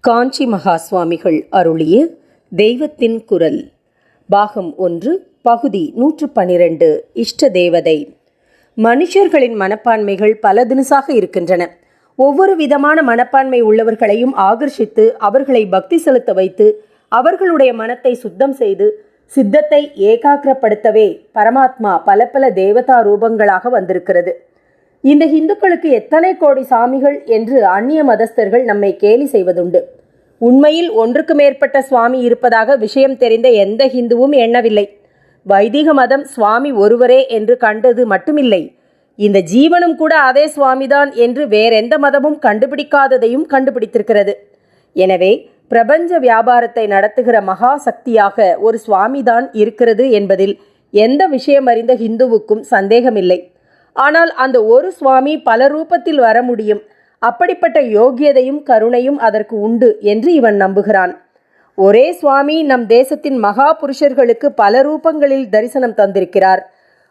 காஞ்சி மகா சுவாமிகள் அருளிய தெய்வத்தின் குரல். பாகம் ஒன்று பகுதி நூற்று பனிரெண்டு இஷ்ட தேவதை. மனுஷர்களின் மனப்பான்மைகள் பல தினசாக இருக்கின்றன. ஒவ்வொரு விதமான மனப்பான்மை உள்ளவர்களையும் ஆகர்ஷித்து அவர்களை பக்தி செலுத்த வைத்து அவர்களுடைய மனத்தை சுத்தம் செய்து சித்தத்தை ஏகாக்கிரப்படுத்தவே பரமாத்மா பல பல தேவதா ரூபங்களாக வந்திருக்கிறது. இந்த இந்துக்களுக்கு எத்தனை கோடி சாமிகள் என்று அந்நிய மதஸ்தர்கள் நம்மை கேலி செய்வதுண்டு. உண்மையில் ஒன்றுக்கு மேற்பட்ட சுவாமி இருப்பதாக விஷயம் தெரிந்த எந்த ஹிந்துவும் எண்ணவில்லை. வைதிக மதம் சுவாமி ஒருவரே என்று கண்டது மட்டுமில்லை. இந்த ஜீவனும் கூட அதே சுவாமிதான் என்று வேறெந்த மதமும் கண்டுபிடிக்காததையும் கண்டுபிடித்திருக்கிறது. எனவே பிரபஞ்ச வியாபாரத்தை நடத்துகிற மகா சக்தியாக ஒரு சுவாமிதான் இருக்கிறது என்பதில் எந்த விஷயம் அறிந்த ஹிந்துவுக்கும் சந்தேகமில்லை. ஆனால் அந்த ஒரு சுவாமி பல ரூபத்தில் வர முடியும். அப்படிப்பட்ட யோகியதையும் கருணையும் அதற்கு உண்டு என்று இவன் நம்புகிறான். ஒரே சுவாமி நம் தேசத்தின் மகா புருஷர்களுக்கு பல ரூபங்களில் தரிசனம் தந்திருக்கிறார்.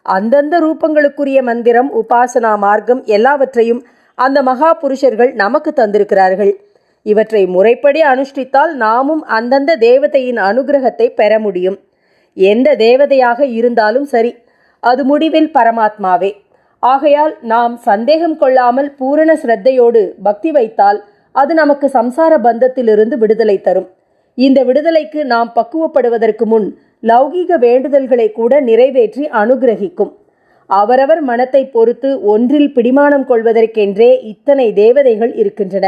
அந்தந்த ரூபங்களுக்குரிய மந்திரம் உபாசனா மார்க்கம் எல்லாவற்றையும் அந்த மகா புருஷர்கள் நமக்கு தந்திருக்கிறார்கள். இவற்றை முறைப்படி அனுஷ்டித்தால் நாமும் அந்தந்த தேவதையின் அனுகிரகத்தை பெற முடியும். எந்த தேவதையாக இருந்தாலும் சரி அது முடிவில் பரமாத்மாவே. ஆகையால் நாம் சந்தேகம் கொள்ளாமல் பூரண சிரத்தையோடு பக்தி வைத்தால் அது நமக்கு சம்சார பந்தத்திலிருந்து விடுதலை தரும். இந்த விடுதலைக்கு நாம் பக்குவப்படுவதற்கு முன் லௌகீக வேண்டுதல்களை கூட நிறைவேற்றி அனுகிரகிக்கும். அவரவர் மனத்தை பொறுத்து ஒன்றில் பிடிமானம் கொள்வதற்கென்றே இத்தனை தேவதைகள் இருக்கின்றன.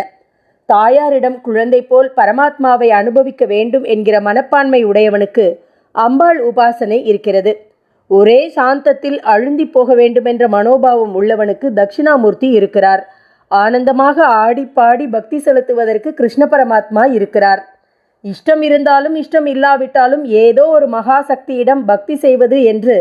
தாயாரிடம் குழந்தை போல் பரமாத்மாவை அனுபவிக்க வேண்டும் என்கிற மனப்பான்மை உடையவனுக்கு அம்பாள் உபாசனை இருக்கிறது. ஒரே சாந்தத்தில் அழுந்தி போக வேண்டுமென்ற மனோபாவம் உள்ளவனுக்கு தட்சிணாமூர்த்தி இருக்கிறார். ஆனந்தமாக ஆடி பாடி பக்தி செலுத்துவதற்கு கிருஷ்ண பரமாத்மா இருக்கிறார். இஷ்டம் இருந்தாலும் இஷ்டம் இல்லாவிட்டாலும் ஏதோ ஒரு மகாசக்தியிடம் பக்தி செய்வது என்று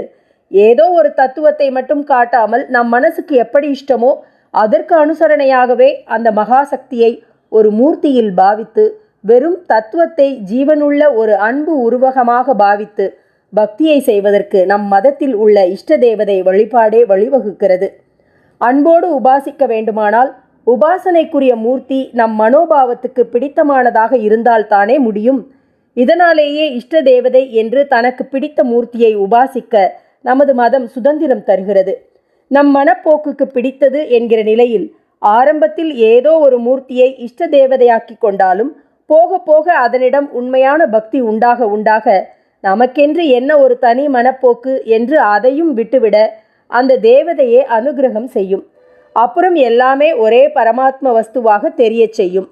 ஏதோ ஒரு தத்துவத்தை மட்டும் காட்டாமல் நம் மனசுக்கு எப்படி இஷ்டமோ அதற்கு அனுசரணையாகவே அந்த மகாசக்தியை ஒரு மூர்த்தியில் பாவித்து வெறும் தத்துவத்தை ஜீவனுள்ள ஒரு அன்பு உருவகமாக பாவித்து பக்தியை செய்வதற்கு நம் மதத்தில் உள்ள இஷ்ட தேவதை வழிபாடே வழிவகுக்கிறது. அன்போடு உபாசிக்க வேண்டுமானால் உபாசனைக்குரிய மூர்த்தி நம் மனோபாவத்துக்கு பிடித்தமானதாக இருந்தால்தானே முடியும். இதனாலேயே இஷ்ட தேவதை என்று தனக்கு பிடித்த மூர்த்தியை உபாசிக்க நமது மதம் சுதந்திரம் தருகிறது. நம் மனப்போக்குக்கு பிடித்தது என்கிற நிலையில் ஆரம்பத்தில் ஏதோ ஒரு மூர்த்தியை இஷ்ட தேவதையாக்கி கொண்டாலும் போக போக அதனிடம் உண்மையான பக்தி உண்டாக உண்டாக நமக்கென்று என்ன ஒரு தனி மனப்போக்கு என்று அதையும் விட்டுவிட அந்த தேவதையே அனுகிரகம் செய்யும். அப்புறம் எல்லாமே ஒரே பரமாத்ம வஸ்துவாக தெரியச் செய்யும்.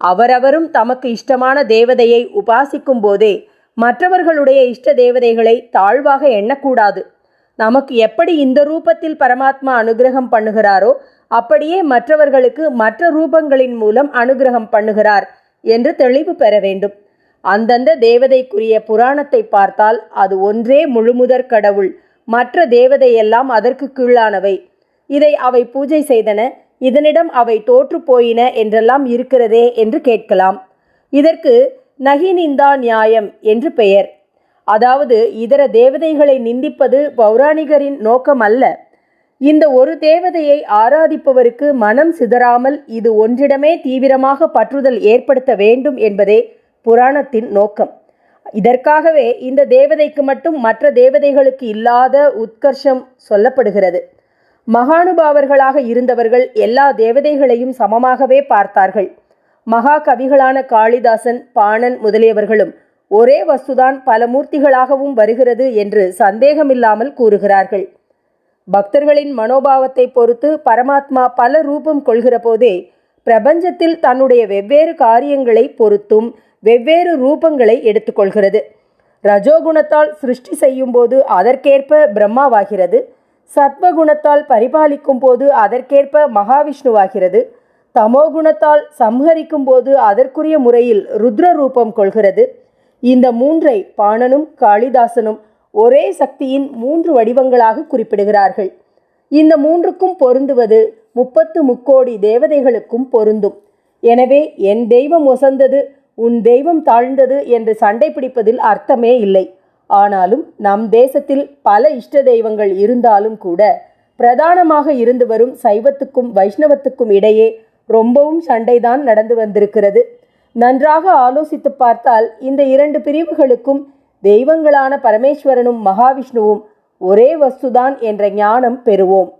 அவரவரும் தமக்கு இஷ்டமான தேவதையை உபாசிக்கும் போதே மற்றவர்களுடைய இஷ்ட தேவதைகளை தாழ்வாக எண்ணக்கூடாது. நமக்கு எப்படி இந்த ரூபத்தில் பரமாத்மா அனுகிரகம் பண்ணுகிறாரோ அப்படியே மற்றவர்களுக்கு மற்ற ரூபங்களின் மூலம் அனுகிரகம் பண்ணுகிறார் என்று தெளிவு பெற வேண்டும். அந்தந்த தேவதைக்குரிய புராணத்தை பார்த்தால் அது ஒன்றே முழுமுதற் கடவுள். மற்ற தேவதையெல்லாம் அதற்கு கீழானவை. இதை அவை பூஜை செய்தன இதனிடம் அவை தோற்று போயின என்றெல்லாம் இருக்கிறதே என்று கேட்கலாம். இதற்கு நகினிந்தா நியாயம் என்று பெயர். அதாவது இதர தேவதைகளை நிந்திப்பது பௌராணிகரின் நோக்கம் அல்ல இந்த ஒரு தேவதையை ஆராதிப்பவருக்கு மனம் சிதறாமல் இது ஒன்றிடமே தீவிரமாக பற்றுதல் ஏற்படுத்த வேண்டும் என்பதே புராணத்தின் நோக்கம். இதற்காகவே இந்த தேவதைக்கு மட்டும் மற்ற தேவதைகளுக்கு இல்லாத உத்கர்ஷம் சொல்லப்படுகிறது. மகானுபாவர்களாக இருந்தவர்கள் எல்லா தேவதைகளையும் சமமாகவே பார்த்தார்கள். மகா கவிகளான காளிதாசன் பாணன் முதலியவர்களும் ஒரே வஸ்துதான் பல மூர்த்திகளாகவும் வருகிறது என்று சந்தேகமில்லாமல் கூறுகிறார்கள். பக்தர்களின் மனோபாவத்தை பொறுத்து பரமாத்மா பல ரூபம் கொள்கிற போதே பிரபஞ்சத்தில் தன்னுடைய வெவ்வேறு காரியங்களை பொறுத்தும் வெவ்வேறு ரூபங்களை எடுத்துக்கொள்கிறது. ரஜோகுணத்தால் சிருஷ்டி செய்யும் போது அதற்கேற்ப பிரம்மாவாகிறது. சத்வகுணத்தால் பரிபாலிக்கும் போது அதற்கேற்ப மகாவிஷ்ணுவாகிறது. தமோகுணத்தால் சம்ஹரிக்கும் போது அதற்குரிய முறையில் ருத்ர ரூபம் கொள்கிறது. இந்த மூன்றை பாணனும் காளிதாசனும் ஒரே சக்தியின் மூன்று வடிவங்களாக குறிப்பிடுகிறார்கள். இந்த மூன்றுக்கும் பொருந்துவது முப்பத்து முக்கோடி தேவதைகளுக்கும் பொருந்தும். எனவே என் தெய்வம் ஒசந்தது உன் தெய்வம் தாழ்ந்தது என்று சண்டை பிடிப்பதில் அர்த்தமே இல்லை. ஆனாலும் நம் தேசத்தில் பல இஷ்ட தெய்வங்கள் இருந்தாலும் கூட பிரதானமாக இருந்து வரும் சைவத்துக்கும் வைஷ்ணவத்துக்கும் இடையே ரொம்பவும் சண்டைதான் நடந்து வந்திருக்கிறது. நன்றாக ஆலோசித்து பார்த்தால் இந்த இரண்டு பிரிவுகளுக்கும் தெய்வங்களான பரமேஸ்வரனும் மகாவிஷ்ணுவும் ஒரே வஸ்துதான் என்ற ஞானம் பெறுவோம்.